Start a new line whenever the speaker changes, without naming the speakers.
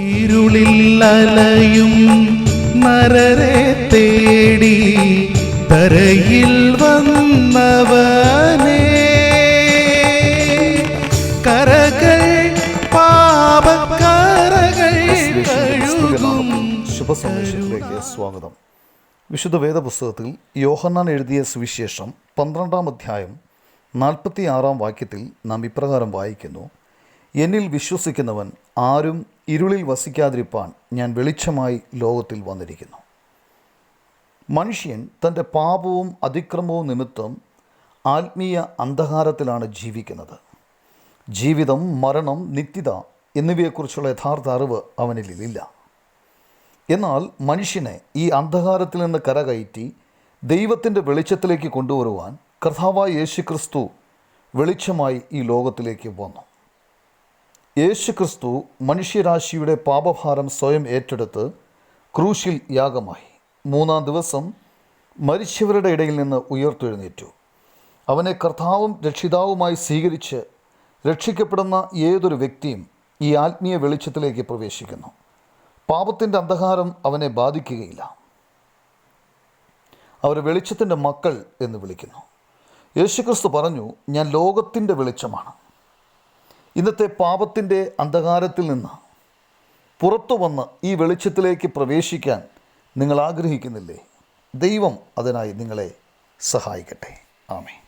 ഇരുളിൽ അലയും നരരെ തേടി തരയിൽ വന്നവനേ. കരകൾ പാപക്കരകൾ
ശുഭസന്ദേശത്തിലേക്ക് സ്വാഗതം. വിശുദ്ധ വേദപുസ്തകത്തിൽ യോഹന്നാൻ എഴുതിയ സുവിശേഷം പന്ത്രണ്ടാം അധ്യായം നാൽപ്പത്തി ആറാം വാക്യത്തിൽ നാം ഇപ്രകാരം വായിക്കുന്നു. എന്നിൽ വിശ്വസിക്കുന്നവൻ ആരും ഇരുളിൽ വസിക്കാതിരിപ്പാൻ ഞാൻ വെളിച്ചമായി ലോകത്തിൽ വന്നിരിക്കുന്നു. മനുഷ്യൻ തന്റെ പാപവും അതിക്രമവും നിമിത്തം ആത്മീയ അന്ധകാരത്തിലാണ് ജീവിക്കുന്നത്. ജീവിതം മരണം നിത്യത എന്നിവയെക്കുറിച്ചുള്ള യഥാർത്ഥ അറിവ് അവനിലില്ല. എന്നാൽ മനുഷ്യനെ ഈ അന്ധകാരത്തിൽ നിന്ന് കരകയറ്റി ദൈവത്തിന്റെ വെളിച്ചത്തിലേക്ക് കൊണ്ടുവരുവാൻ കർത്താവായ യേശു ക്രിസ്തു വെളിച്ചമായി ഈ ലോകത്തിലേക്ക് വന്നു. യേശുക്രിസ്തു മനുഷ്യരാശിയുടെ പാപഭാരം സ്വയം ഏറ്റെടുത്ത് ക്രൂശിൽ യാഗമായി. മൂന്നാം ദിവസം മരിച്ചവരുടെ ഇടയിൽ നിന്ന് ഉയർത്തെഴുന്നേറ്റു. അവനെ കർത്താവും രക്ഷിതാവുമായി സ്വീകരിച്ച് രക്ഷിക്കപ്പെടുന്ന ഏതൊരു വ്യക്തിയും ഈ ആത്മീയ വെളിച്ചത്തിലേക്ക് പ്രവേശിക്കുന്നു. പാപത്തിന്റെ അന്ധകാരം അവനെ ബാധിക്കുകയില്ല. അവർ വെളിച്ചത്തിന്റെ മക്കൾ എന്ന് വിളിക്കുന്നു. യേശുക്രിസ്തു പറഞ്ഞു ഞാൻ ലോകത്തിന്റെ വെളിച്ചമാണ്. ഇന്നത്തെ പാപത്തിന്റെ അന്ധകാരത്തിൽ നിന്ന് പുറത്തു വന്ന് ഈ വെളിച്ചത്തിലേക്ക് പ്രവേശിക്കാൻ നിങ്ങൾ ആഗ്രഹിക്കുന്നില്ലേ? ദൈവം അതിനായി നിങ്ങളെ സഹായിക്കട്ടെ. ആമേ